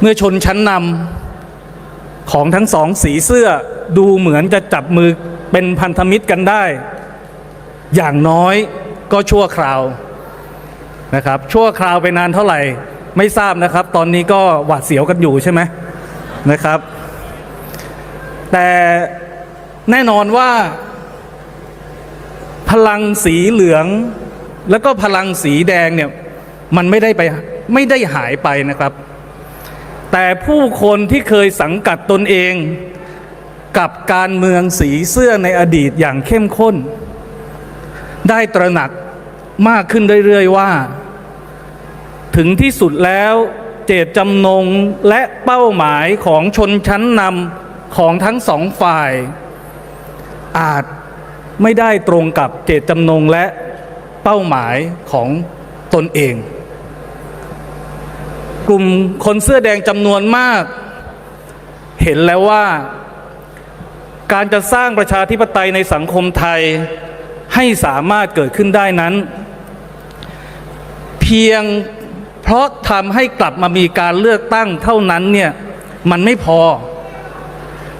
เมื่อชนชั้นนำของทั้งสองสีเสื้อดูเหมือนจะจับมือเป็นพันธมิตรกันได้ อย่างน้อยก็ชั่วคราวนะครับ ชั่วคราวไปนานเท่าไหร่ไม่ทราบนะครับ ตอนนี้ก็หวาดเสียวกันอยู่ใช่ไหมนะครับ แต่แน่นอนว่า พลังสีเหลือง แล้วก็พลังสีแดงเนี่ย มันไม่ได้ไปไม่ได้หายไปนะครับ แต่ผู้คนที่เคยสังกัดตนเองกับการเมืองสีเสื้อในอดีตอย่างเข้มข้น ได้ตระหนักมากขึ้นเรื่อยๆว่า ถึงที่สุดแล้วเจตจำนงและเป้าหมายของชนชั้นนำของทั้งสองฝ่าย อาจไม่ได้ตรงกับเจตจำนงและเป้าหมายของตนเอง กลุ่มคนเสื้อแดงจำนวนมาก เห็นแล้วว่า การจะสร้างประชาธิปไตยในสังคมไทยให้สามารถเกิดขึ้นได้นั้น เพียงเพราะทำให้กลับมามีการเลือกตั้งเท่านั้นเนี่ยมันไม่พอ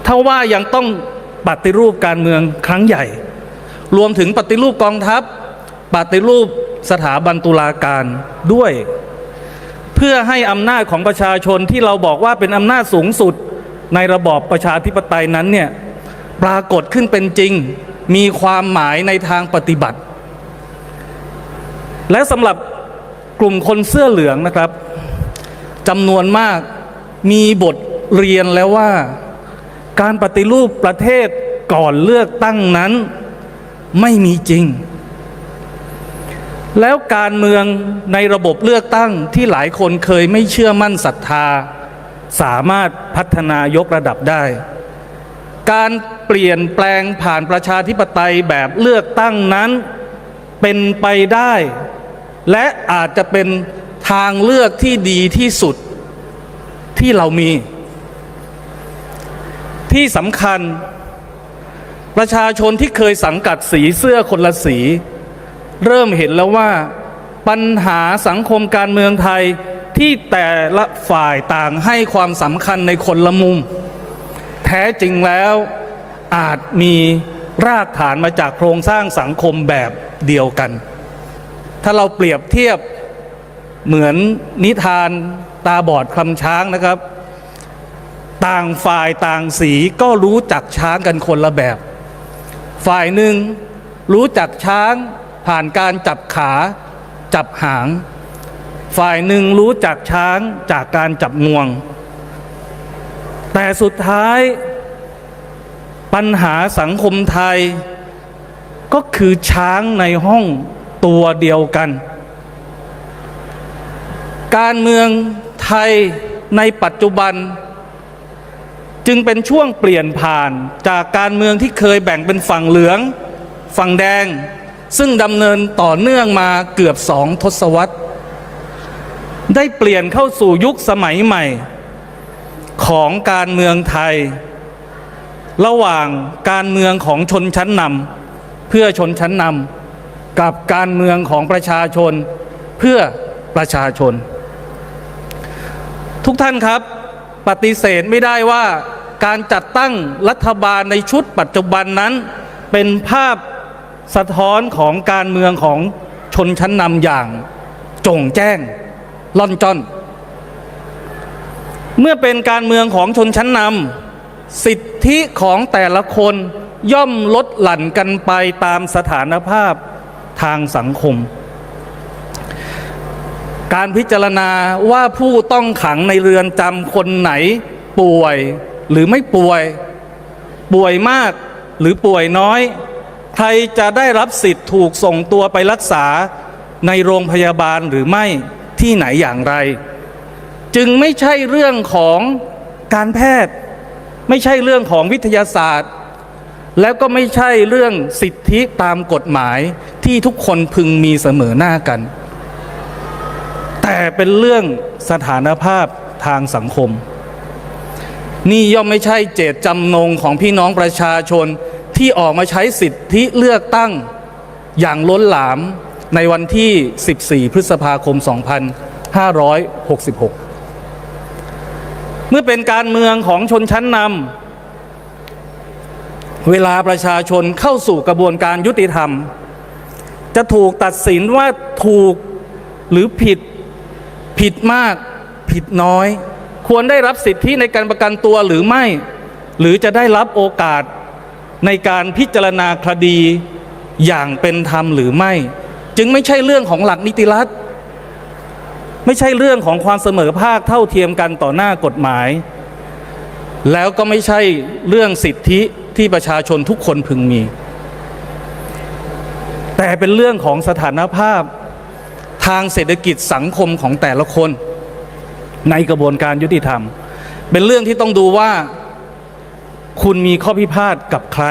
ถ้าว่ายังต้องปฏิรูปการเมืองครั้งใหญ่ รวมถึงปฏิรูปกองทัพ ปฏิรูปสถาบันตุลาการด้วย เพื่อให้อำนาจของประชาชนที่เราบอกว่าเป็นอำนาจสูงสุดในระบอบประชาธิปไตยนั้นเนี่ยปรากฏขึ้นเป็นจริง มีความหมายในทางปฏิบัติ และสำหรับกลุ่มคนเสื้อเหลืองนะครับจำนวนมากมีบทเรียนแล้วว่า การปฏิรูปประเทศก่อนเลือกตั้งนั้นไม่มีจริง แล้วการเมืองในระบบเลือกตั้งที่หลายคนเคยไม่เชื่อมั่นศรัทธา สามารถพัฒนายกระดับได้ การเปลี่ยนแปลงผ่านประชาธิปไตยแบบเลือกตั้งนั้นเป็นไปได้ และอาจจะเป็นทางเลือกที่ดีที่สุดที่เรามี ที่สำคัญ ประชาชนที่เคยสังกัดสีเสื้อคนละสี เริ่มเห็นแล้วว่าปัญหาสังคมการเมืองไทยที่แต่ละฝ่ายต่างให้ความสำคัญในคนละมุม แท้จริงแล้วอาจมีรากฐานมาจากโครงสร้างสังคมแบบเดียวกัน ถ้าเราเปรียบเทียบเหมือนนิทานตาบอดคลำช้างนะครับ ต่างฝ่ายต่างสีก็รู้จักช้างกันคนละแบบ ฝ่ายหนึ่งรู้จักช้าง ผ่านการจับขาจับหาง ฝ่ายหนึ่งรู้จักช้างจากการจับงวง แต่สุดท้ายปัญหาสังคมไทย ก็คือช้างในห้องตัวเดียวกัน การเมืองไทยในปัจจุบันจึงเป็นช่วงเปลี่ยนผ่านจากการเมืองที่เคยแบ่งเป็นฝั่งเหลือง ฝั่งแดง ซึ่งดำเนินต่อเนื่องมาเกือบสองทศวรรษ ได้เปลี่ยนเข้าสู่ยุคสมัยใหม่ ของการเมืองไทย ระหว่างการเมืองของชนชั้นนำเพื่อชนชั้นนำกับการเมืองของประชาชน เพื่อประชาชน ทุกท่านครับปฏิเสธไม่ได้ว่าการจัดตั้งรัฐบาลในชุดปัจจุบันนั้นเป็นภาพ สะท้อนของการเมืองของชนชั้นนำอย่างจงแจ้งล่อนจ้อน เมื่อเป็นการเมืองของชนชั้นนำสิทธิของแต่ละคนย่อมลดหลั่นกันไปตามสถานภาพทางสังคม การพิจารณาว่าผู้ต้องขังในเรือนจำคนไหนป่วยหรือไม่ป่วย ป่วยมากหรือป่วยน้อย ใครจะได้รับสิทธิ์ถูกส่งตัวไปรักษาในโรงพยาบาลหรือไม่ที่ไหนอย่างไร จึงไม่ใช่เรื่องของการแพทย์ ไม่ใช่เรื่องของวิทยาศาสตร์ แล้วก็ไม่ใช่เรื่องสิทธิตามกฎหมายที่ทุกคนพึงมีเสมอหน้ากัน แต่เป็นเรื่องสถานภาพทางสังคม นี่ย่อมไม่ใช่เจตจำนงของพี่น้องประชาชน ที่ออกมาใช้สิทธิเลือกตั้งอย่างล้นหลามในวันที่ 14 พฤษภาคม 2566 เมื่อเป็นการเมืองของชนชั้นนำเวลาประชาชนเข้าสู่กระบวนการยุติธรรม จะถูกตัดสินว่าถูกหรือผิดผิดมากผิดน้อย ควรได้รับสิทธิในการประกันตัวหรือไม่ หรือจะได้รับโอกาส ในการพิจารณาคดีอย่างเป็นธรรมหรือไม่ จึงไม่ใช่เรื่องของหลักนิติรัฐ ไม่ใช่เรื่องของความเสมอภาคเท่าเทียมกันต่อหน้ากฎหมาย แล้วก็ไม่ใช่เรื่องสิทธิที่ประชาชนทุกคนพึงมี แต่เป็นเรื่องของสถานภาพทางเศรษฐกิจสังคมของแต่ละคน ในกระบวนการยุติธรรม เป็นเรื่องที่ต้องดูว่า คุณมีข้อพิพาทกับใคร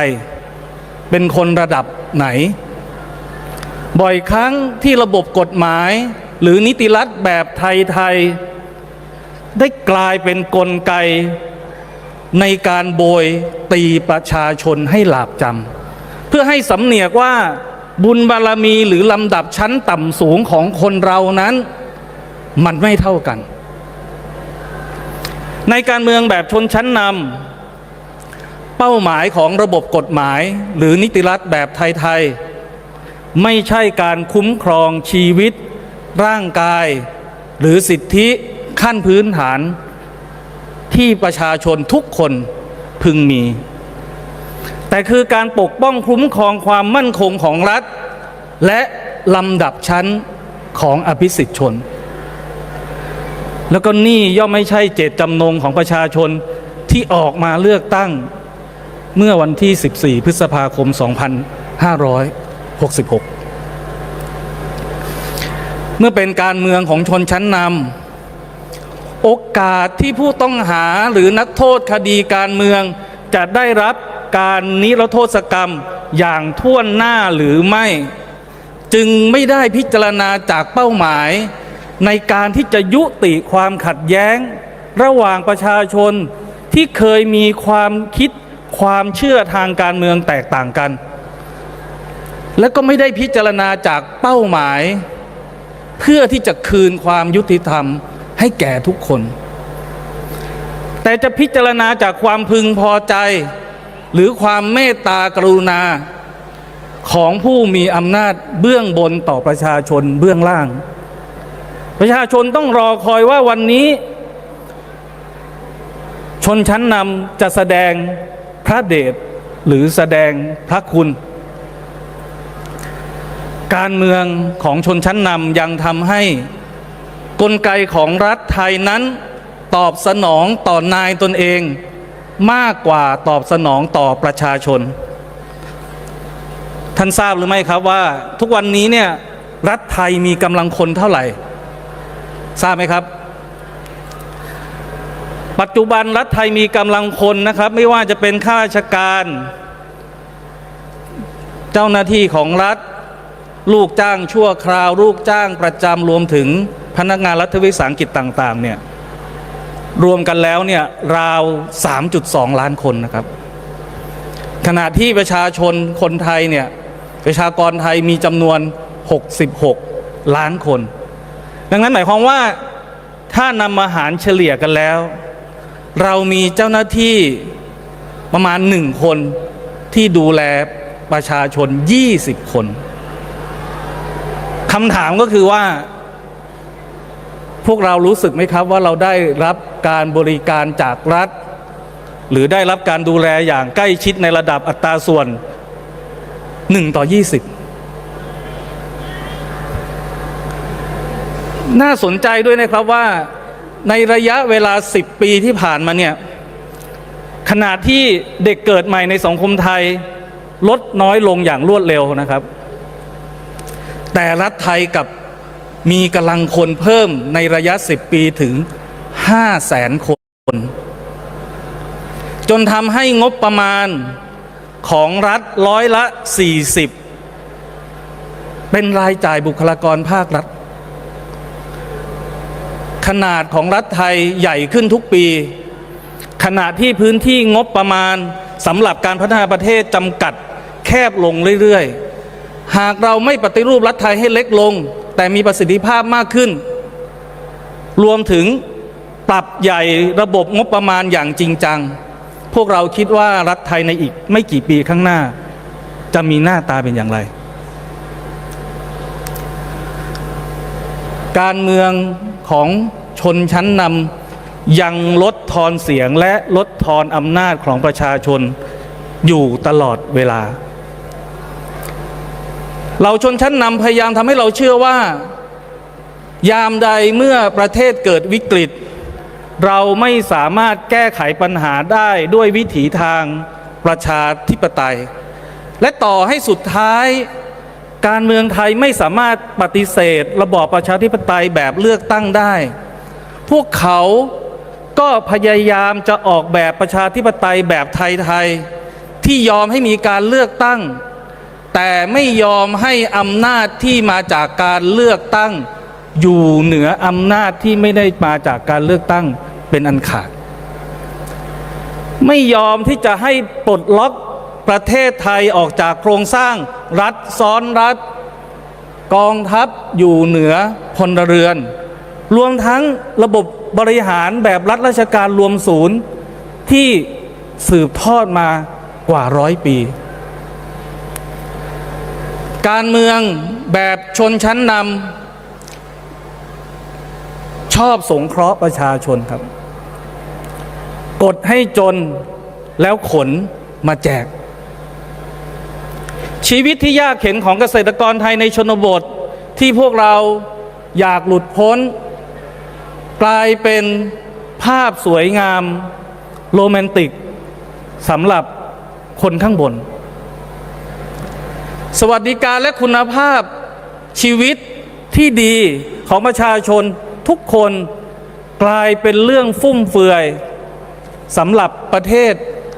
เป็นคนระดับไหน บ่อยครั้งที่ระบบกฎหมาย หรือนิติรัฐแบบไทยๆได้กลายเป็นนกลไก ในการโบยตีประชาชนให้หลาบจำเพื่อให้สำเนียกว่าบุญบารมีหรือลำดับชั้นต่ำสูงของคนเรานั้น มันไม่เท่ากัน ในการเมืองแบบชนชั้นนำ เป้าหมายของระบบกฎหมาย หรือนิติรัฐแบบไทยๆ ไม่ใช่การคุ้มครองชีวิต ร่างกาย หรือสิทธิขั้นพื้นฐาน ที่ประชาชนทุกคนพึงมี แต่คือการปกป้องคุ้มครองความมั่นคงของรัฐ และลำดับชั้นของอภิสิทธิชน แล้วก็นี่ย่อมไม่ใช่เจตจำนงของประชาชนที่ออกมาเลือกตั้ง เมื่อวันที่ 14 พฤษภาคม 2566 เมื่อเป็นการเมืองของชนชั้นนำโอกาสที่ผู้ต้องหาหรือนักโทษคดีการเมือง จะได้รับการนิรโทษกรรมอย่างท่วนหน้าหรือไม่ จึงไม่ได้พิจารณาจากเป้าหมาย ในการที่จะยุติความขัดแย้ง ระหว่างประชาชนที่เคยมีความคิด ความเชื่อทางการเมืองแตกต่างกัน และก็ไม่ได้พิจารณาจากเป้าหมาย เพื่อที่จะคืนความยุติธรรมให้แก่ทุกคน แต่จะพิจารณาจากความพึงพอใจ หรือความเมตตากรุณาของผู้มีอำนาจเบื้องบนต่อประชาชนเบื้องล่าง ประชาชนต้องรอคอยว่าวันนี้ ชนชั้นนำจะแสดง พระเดชหรือแสดงพระคุณ การเมืองของชนชั้นนำยังทำให้กลไกของรัฐไทยนั้นตอบสนองต่อนายตนเองมากกว่าตอบสนองต่อประชาชน ท่านทราบหรือไม่ครับว่าทุกวันนี้เนี่ยรัฐไทยมีกำลังคนเท่าไหร่ ทราบไหมครับ ปัจจุบันรัฐไทยมีกำลังคนนะครับ ไม่ว่าจะเป็นข้าราชการ เจ้าหน้าที่ของรัฐ ลูกจ้างชั่วคราว ลูกจ้างประจำรวมถึงพนักงานรัฐวิสาหกิจต่างๆเนี่ยรวมกันแล้วเนี่ยราว 3.2 ล้านคนนะครับ ขณะที่ประชาชนคนไทยเนี่ยประชากรไทยมีจำนวน 66 ล้านคน ดังนั้นหมายความว่าถ้านำมาหารเฉลี่ยกันแล้ว เรามีเจ้าหน้าที่ประมาณหนึ่งคนที่ดูแลประชาชน 20 คนคำถามก็คือว่า พวกเรารู้สึกไหมครับว่าเราได้รับการบริการจากรัฐ หรือได้รับการดูแลอย่างใกล้ชิดในระดับอัตราส่วน 1 ต่อ 20 น่าสนใจด้วยนะครับว่า ในระยะเวลา 10 ปีที่ผ่านมาเนี่ยขนาดที่เด็กเกิดใหม่ในสังคมไทย ลดน้อยลงอย่างรวดเร็วนะครับ แต่รัฐไทยกับมีกำลังคนเพิ่มในระยะ 10 ปีถึง 5 แสนคน จนทำให้งบประมาณของรัฐร้อยละ 40 เป็นรายจ่ายบุคลากรภาครัฐ ขนาดของรัฐไทยใหญ่ขึ้นทุกปี ขณะที่พื้นที่งบประมาณสำหรับการพัฒนาประเทศจำกัดแคบลงเรื่อยๆ หากเราไม่ปฏิรูปรัฐไทยให้เล็กลง แต่มีประสิทธิภาพมากขึ้น รวมถึงปรับใหญ่ระบบงบประมาณอย่างจริงจัง พวกเราคิดว่ารัฐไทยในอีกไม่กี่ปีข้างหน้า จะมีหน้าตาเป็นอย่างไร การเมือง ของชนชั้นนำยังลดทอนเสียงและลดทอนอำนาจของประชาชนอยู่ตลอดเวลา เราชนชั้นนำพยายามทำให้เราเชื่อว่า ยามใดเมื่อประเทศเกิดวิกฤต เราไม่สามารถแก้ไขปัญหาได้ด้วยวิถีทางประชาธิปไตย และต่อให้สุดท้าย การเมืองไทยไม่สามารถปฏิเสธ ระบอบประชาธิปไตยแบบเลือกตั้งได้ พวกเขาก็พยายามจะออกแบบประชาธิปไตยแบบไทยๆที่ยอมให้มีการเลือกตั้ง แต่ไม่ยอมให้อำนาจที่มาจากการเลือกตั้ง อยู่เหนืออำนาจที่ไม่ได้มาจากการเลือกตั้งเป็นอันขาด ไม่ยอมที่จะให้ปลดล็อก ประเทศไทยออกจากโครงสร้างรัฐซ้อนรัฐ กองทัพอยู่เหนือพลเรือน รวมทั้งระบบบริหารแบบรัฐราชการรวมศูนย์ที่สืบทอดมากว่าร้อยปี การเมืองแบบชนชั้นนำชอบสงเคราะห์ประชาชนครับ กดให้จนแล้วขนมาแจก ชีวิตที่ยากเข็นของเกษตรกรไทยในชนบท ที่พวกเราอยากหลุดพ้น กลายเป็นภาพสวยงามโรแมนติกสำหรับคนข้างบน สวัสดิการและคุณภาพชีวิตที่ดีของประชาชนทุกคนกลายเป็นเรื่องฟุ่มเฟือยสำหรับประเทศ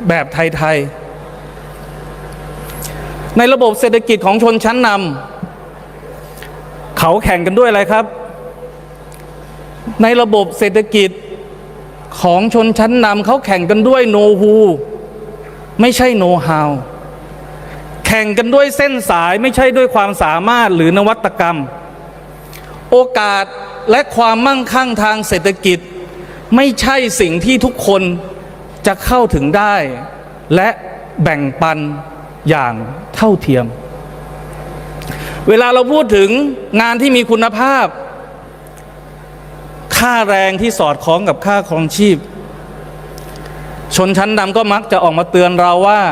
แบบไทย ๆ ในระบบเศรษฐกิจของชนชั้นนำเขาแข่งกันด้วยอะไรครับ ในระบบเศรษฐกิจของชนชั้นนำเขาแข่งกันด้วยโนฮูไม่ใช่โนฮาวแข่งกันด้วยเส้นสายไม่ใช่ด้วยความสามารถหรือนวัตกรรม โอกาสและความมั่งคั่งทางเศรษฐกิจ ไม่ใช่สิ่งที่ทุกคนจะเข้าถึงได้ และแบ่งปัน อย่างเท่าเทียม เวลาเราพูดถึงงานที่มีคุณภาพ ค่าแรงที่สอดคล้องกับค่าครองชีพ ชนชั้นนำก็มักจะออกมาเตือนเราว่า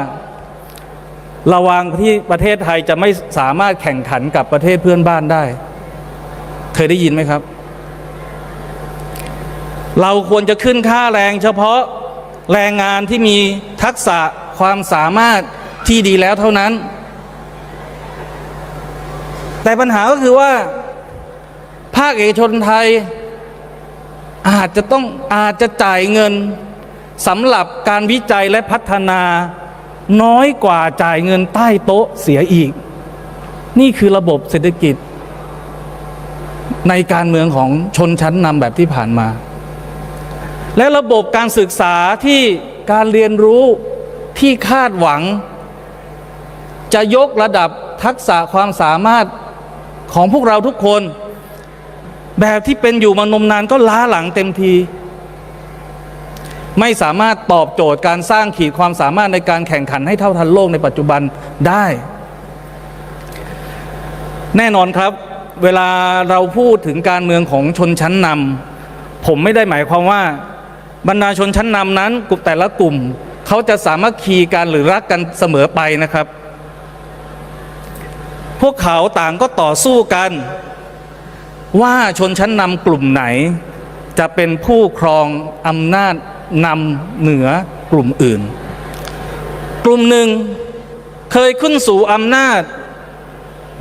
ระวังที่ประเทศไทยจะไม่สามารถแข่งขันกับประเทศเพื่อนบ้านได้ เคยได้ยินไหมครับ เราควรจะขึ้นค่าแรงเฉพาะแรงงานที่มีทักษะความสามารถ ที่ดีแล้วเท่านั้น แต่ปัญหาก็คือว่า ภาคเอกชนไทย อาจจะต้องอาจจะจ่ายเงินสำหรับการวิจัยและพัฒนา น้อยกว่าจ่ายเงินใต้โต๊ะเสียอีก นี่คือระบบเศรษฐกิจ ในการเมืองของชนชั้นนำแบบที่ผ่านมา และระบบการศึกษาที่การเรียนรู้ที่คาดหวัง จะยกระดับทักษะความสามารถของพวกเราทุกคน แบบที่เป็นอยู่มานมนานก็ล้าหลังเต็มที ไม่สามารถตอบโจทย์การสร้างขีดความสามารถในการแข่งขันให้เท่าทันโลกในปัจจุบันได้ แน่นอนครับ เวลาเราพูดถึงการเมืองของชนชั้นนำผมไม่ได้หมายความว่า บรรดาชนชั้นนำนั้นกลุ่มแต่ละกลุ่มเขาจะสามารถคีกันหรือรักกันเสมอไปนะครับ วกเขาต่างก็ต่อสู้กัน ว่าชนชั้นนำกลุ่มไหน จะเป็นผู้ครองอำนาจนำเหนือกลุ่มอื่น กลุ่มหนึ่งเคยขึ้นสู่อำนาจ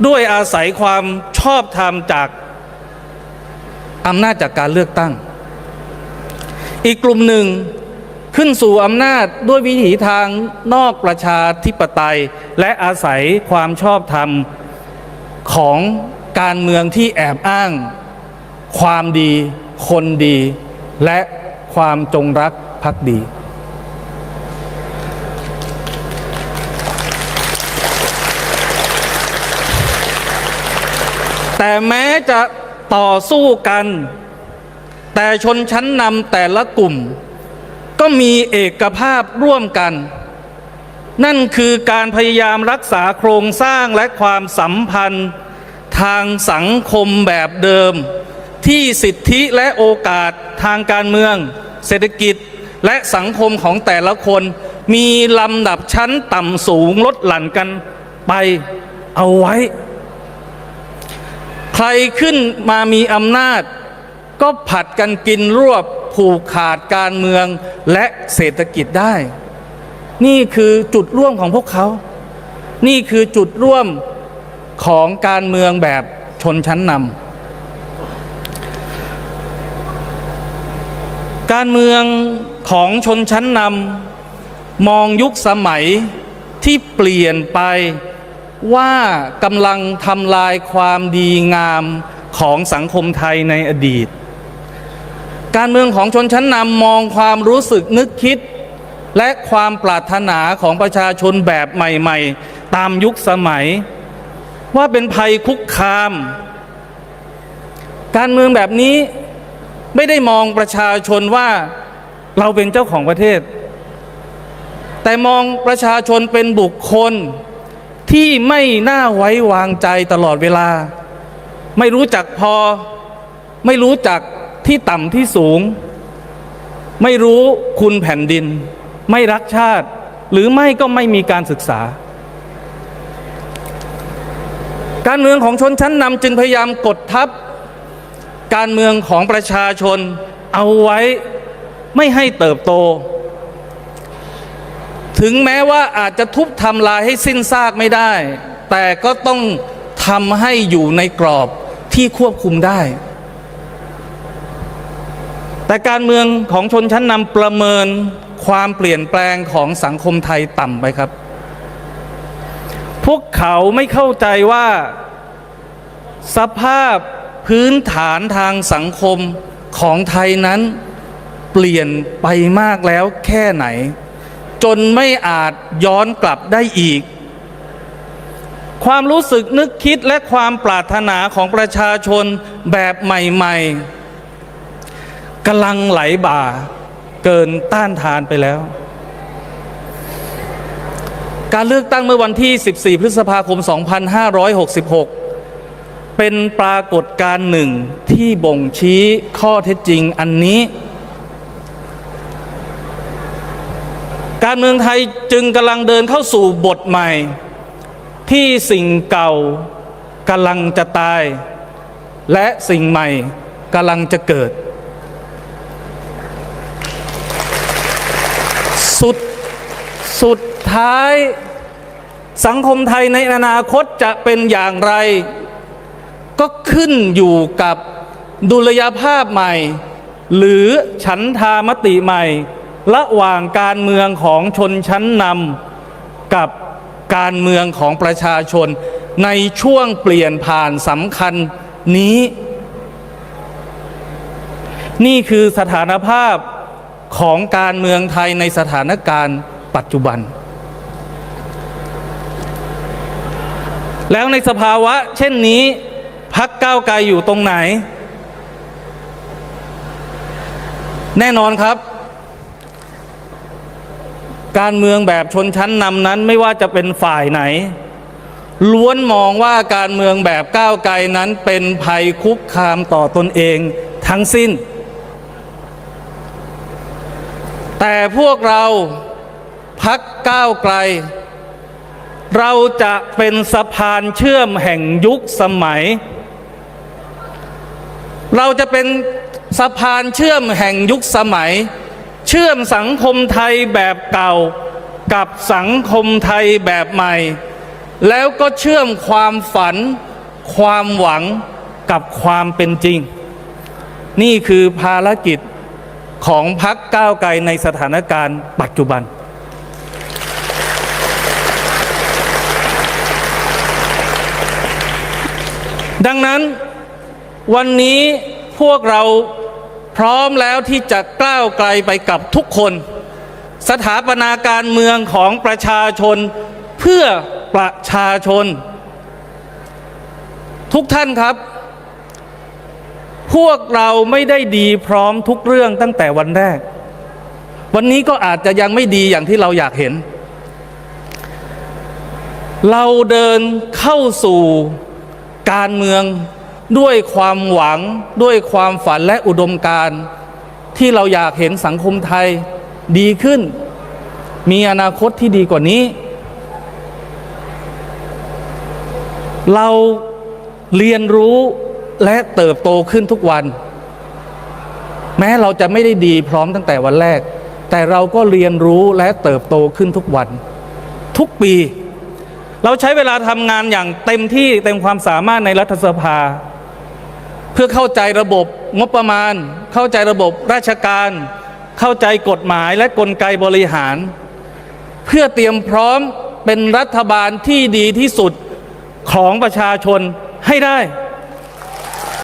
ด้วยอาศัยความชอบธรรมจากอำนาจจากการเลือกตั้ง อีกกลุ่มหนึ่งขึ้นสู่อำนาจด้วยวิถีทางนอกประชาธิปไตย และอาศัยความชอบธรรม ของการเมืองที่แอบอ้าง ความดี คนดี และความจงรักภักดี แต่แม้จะต่อสู้กัน แต่ชนชั้นนำแต่ละกลุ่ม ก็มีเอกภาพร่วมกัน นั่นคือการพยายามรักษาโครงสร้างและความสัมพันธ์ทางสังคมแบบเดิม ที่สิทธิและโอกาสทางการเมือง เศรษฐกิจและสังคมของแต่ละคน มีลำดับชั้นต่ำสูงลดหลั่นกันไปเอาไว้ ใครขึ้นมามีอำนาจ ก็ผัดกันกินรวบผูกขาดการเมืองและเศรษฐกิจได้ นี่คือจุดร่วมของพวกเขา นี่คือจุดร่วมของการเมืองแบบชนชั้นนำการเมืองของชนชั้นนำมองยุคสมัยที่เปลี่ยนไปว่ากำลังทำลายความดีงามของสังคมไทยในอดีต การเมืองของชนชั้นนำมองความรู้สึกนึกคิด และความปรารถนาของประชาชนแบบใหม่ๆ ตามยุคสมัย ว่าเป็นภัยคุกคาม การเมืองแบบนี้ไม่ได้มองประชาชนว่าเราเป็นเจ้าของประเทศ แต่มองประชาชนเป็นบุคคลที่ไม่น่าไว้วางใจตลอดเวลา ไม่รู้จักพอ ไม่รู้จักที่ต่ำที่สูง ไม่รู้คุณแผ่นดิน ไม่รักชาติ หรือไม่ก็ไม่มีการศึกษา การเมืองของชนชั้นนำจึงพยายามกดทับ การเมืองของประชาชนเอาไว้ไม่ให้เติบโต ถึงแม้ว่าอาจจะทุบทำลายให้สิ้นซากไม่ได้ แต่ก็ต้องทำให้อยู่ในกรอบที่ควบคุมได้ แต่การเมืองของชนชั้นนำประเมิน ความเปลี่ยนแปลงของสังคมไทยต่ำไปครับ พวกเขาไม่เข้าใจว่า สภาพพื้นฐานทางสังคมของไทยนั้น เปลี่ยนไปมากแล้วแค่ไหน จนไม่อาจย้อนกลับได้อีก ความรู้สึกนึกคิดและความปรารถนาของประชาชนแบบใหม่ ๆกำลังไหลบ่า เกินต้านทานไปแล้ว การเลือกตั้งเมื่อวันที่ 14 พฤษภาคม 2566 เป็นปรากฏการณ์หนึ่งที่บ่งชี้ข้อเท็จจริงอันนี้ การเมืองไทยจึงกำลังเดินเข้าสู่บทใหม่ ที่สิ่งเก่ากำลังจะตาย และสิ่งใหม่กำลังจะเกิด สุดท้ายสังคมไทยในอนาคตจะเป็นอย่างไร ก็ขึ้นอยู่กับดุลยภาพใหม่ หรือฉันทามติใหม่ ระหว่างการเมืองของชนชั้นนำกับการเมืองของประชาชน ในช่วงเปลี่ยนผ่านสำคัญนี้ นี่คือสถานภาพของการเมืองไทยในสถานการณ์ ปัจจุบัน แล้วในสภาวะ เช่นนี้พักก้าวไกลอยู่ตรงไหน แน่นอนครับ การเมืองแบบชนชั้นนำนั้นไม่ว่าจะเป็นฝ่ายไหน ล้วนมองว่าการเมืองแบบก้าวไกลนั้นเป็นภัยคุกคามต่อตนเองทั้งสิ้นแต่พวกเรา พักก้าวไกล เราจะเป็นสะพานเชื่อมแห่งยุคสมัย เราจะเป็นสะพานเชื่อมแห่งยุคสมัย เชื่อมสังคมไทยแบบเก่ากับสังคมไทยแบบใหม่ แล้วก็เชื่อมความฝัน ความหวังกับความเป็นจริง นี่คือภารกิจของพักก้าวไกลในสถานการณ์ปัจจุบัน ดังนั้นวันนี้พวกเราพร้อมแล้วที่จะก้าวไกลไปกับทุกคน สถาปนาการเมืองของประชาชนเพื่อประชาชน ทุกท่านครับพพวกเราไม่ได้ดีพร้อมทุกเรื่องตั้งแต่วันแรก วันนี้ก็อาจจะยังไม่ดีอย่างที่เราอยากเห็น เราเดินเข้าสู่ การเมืองด้วยความหวังด้วยความฝันและอุดมการณ์ที่เราอยากเห็นสังคมไทยดีขึ้น มีอนาคตที่ดีกว่านี้ เราเรียนรู้และเติบโตขึ้นทุกวัน แม้เราจะไม่ได้ดีพร้อมตั้งแต่วันแรก แต่เราก็เรียนรู้และเติบโตขึ้นทุกวัน ทุกปี เราใช้เวลาทำงานอย่างเต็มที่เต็มความสามารถในรัฐสภา เพื่อเข้าใจระบบงบประมาณ เข้าใจระบบราชการ เข้าใจกฎหมายและกลไกบริหาร เพื่อเตรียมพร้อมเป็นรัฐบาลที่ดีที่สุดของประชาชนให้ได้